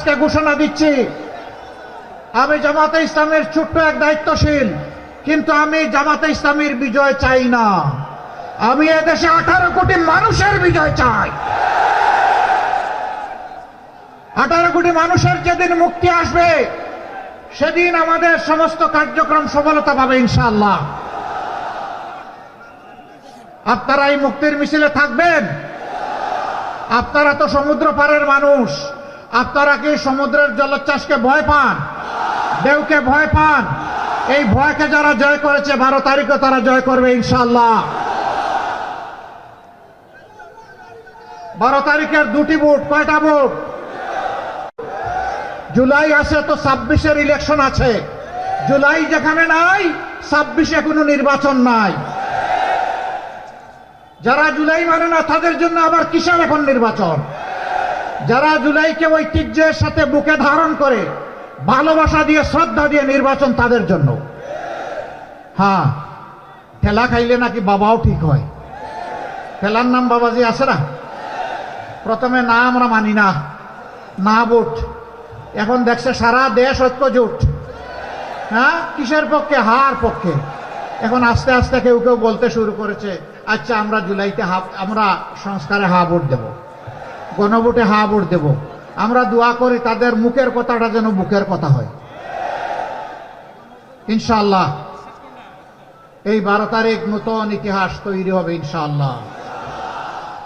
আজকে ঘোষণা দিচ্ছি, আমি জামাতে ইসলামের ছোট্ট এক দায়িত্বশীল, কিন্তু আমি জামাতে ইসলামের বিজয় চাই না। আমি এদেশে আঠারো কোটি মানুষের বিজয় চাই। আঠারো কোটি মানুষের যেদিন মুক্তি আসবে, সেদিন আমাদের সমস্ত কার্যক্রম সফলতা পাবে ইনশাল্লাহ আপনারা এই মুক্তির মিছিলে থাকবেন? আপনারা তো সমুদ্র পারের মানুষ। আপনারা কি সমুদ্রের জলোচ্ছ্বাসকে ভয় পান? ঢেউকে ভয় পান? এই ভয়কে যারা জয় করেছে, বারো তারিখে তারা জয় করবে ইনশাল্লাহ বারো তারিখের দুটি ভোট, কয়টা ভোট? জুলাই আছে তো ছাব্বিশের ইলেকশন আছে। জুলাই যেখানে নাই, ছাব্বিশে কোনো নির্বাচন নাই। যারা জুলাই মানে না, তাদের জন্য আবার কিসের এখন নির্বাচন? যারা জুলাইকে ঐতিহ্যের সাথে বুকে ধারণ করে ভালোবাসা দিয়ে, শ্রদ্ধা দিয়ে নির্বাচন তাদের জন্য। হ্যাঁ ঠেলা খাইলে নাকি বাবাও ঠিক হয়। ঠেলার নাম বাবাজি আছে না? প্রথমে না আমরা মানি না। না ভোট। এখন দেখছে সারা দেশ ঐক্য জোট হ্যাঁ কিসের পক্ষে? হার পক্ষে। এখন আস্তে আস্তে কেউ কেউ বলতে শুরু করেছে আচ্ছা আমরা জুলাইতে হা আমরা সংস্কারে হা ভোট দেব। গণভোটে হা ভোট দেব। আমরা দোয়া করি তাদের মুখের কথাটা যেন বুকের কথা হয়। ইনশাল্লাহ এই বারো তারিখ নতুন ইতিহাস তৈরি হবে ইনশাআল্লাহ।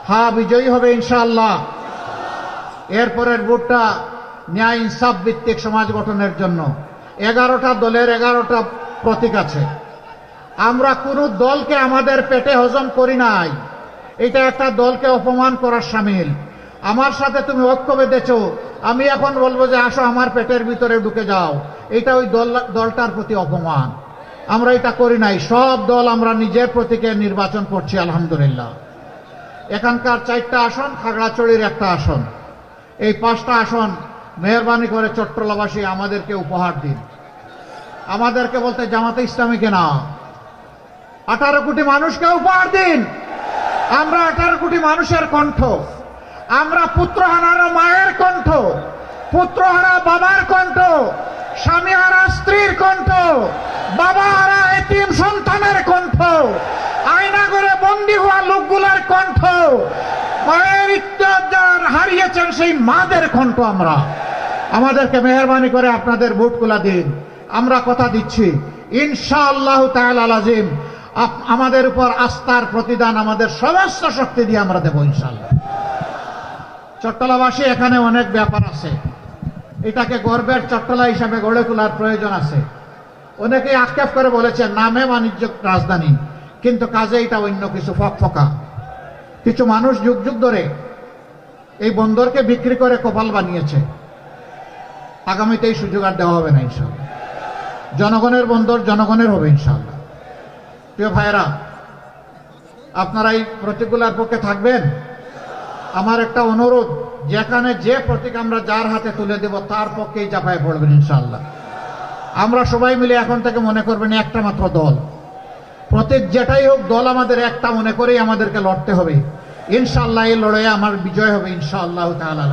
হা বিজয়ী হবে ইনশাআল্লাহ। এরপরের ভোটটা ন্যায় ইনসাফ ভিত্তিক সমাজ গঠনের জন্য। এগারোটা দলের এগারোটা প্রতীক আছে। আমরা কোন দলকে আমাদের পেটে হজম করি নাই। এটা একটা দলকে অপমান করার সামিল। আমার সাথে তুমি ঐক্য বেঁধেছ। আমি এখন বলব যে আসো আমার পেটের ভিতরে ঢুকে যাও। এটা ওই দল, দলটার প্রতি অপমান। আমরা এটা করি নাই। সব দল আমরা নিজের প্রতীকে নির্বাচন করছি, আলহামদুলিল্লাহ। এখানকার চারটা আসন খাগড়াচড়ির একটা আসন। এই পাঁচটা আসন মেহরবানি করে চট্টলাবাসী আমাদেরকে উপহার দিন। আমাদেরকে বলতে জামাতে ইসলামীকে না। আঠারো কোটি মানুষকে উপহার দিন। আমরা আঠারো কোটি মানুষের কণ্ঠ। আমরা পুত্রহারার মায়ের কণ্ঠ, পুত্রহারা বাবার কণ্ঠ, স্বামীহারা স্ত্রীর কণ্ঠ, বাবাহারা এতিম সন্তানের কণ্ঠ আয়না করে বন্দী হওয়া লোকগুলার কণ্ঠ, মায়ের ইত্যাদ হারিয়েছেন সেই মাদের কণ্ঠ আমরা। আমাদেরকে মেহরবানি করে আপনাদের ভোটগুলা দিন। আমরা কথা দিচ্ছি, ইনশাআল্লাহ তাআলা আজিম আমাদের উপর আস্থার প্রতিদান আমাদের সমস্ত শক্তি দিয়ে আমরা দেবো ইনশাআল্লাহ। চট্টলাবাসী এখানে অনেক ব্যাপার আছে। এটাকে গর্বের চট্টলা হিসাবে গড়ে তোলার প্রয়োজন আছে। অনেকেই আক্ষেপ করে বলেছে, নামে বাণিজ্য রাজধানী, কিন্তু কাজে এটা অন্য কিছু, ফকফকা। কিছু মানুষ যুগ যুগ ধরে এই বন্দরকে বিক্রি করে কপাল বানিয়েছে। আগামীতে এই সুযোগ আর দেওয়া হবে না ইনশাল্লাহ জনগণের বন্দর জনগণের হবে ইনশাল্লাহ প্রিয় ভাইয়েরা, আপনারা এই প্রতীকগুলার পক্ষে থাকবেন? আমার একটা অনুরোধ, যেখানে যে প্রতীক আমরা যার হাতে তুলে দেব, তার পক্ষেই চাপায় পড়বেন ইনশাল্লাহ আমরা সবাই মিলে এখন থেকে মনে করবেন একটা মাত্র দল। প্রতীক যেটাই হোক, দল আমাদের একটা মনে করেই আমাদেরকে লড়তে হবে। ইনশাল্লাহ এই লড়াইয়ে আমার বিজয় হবে ইনশাআল্লাহ তাআলা।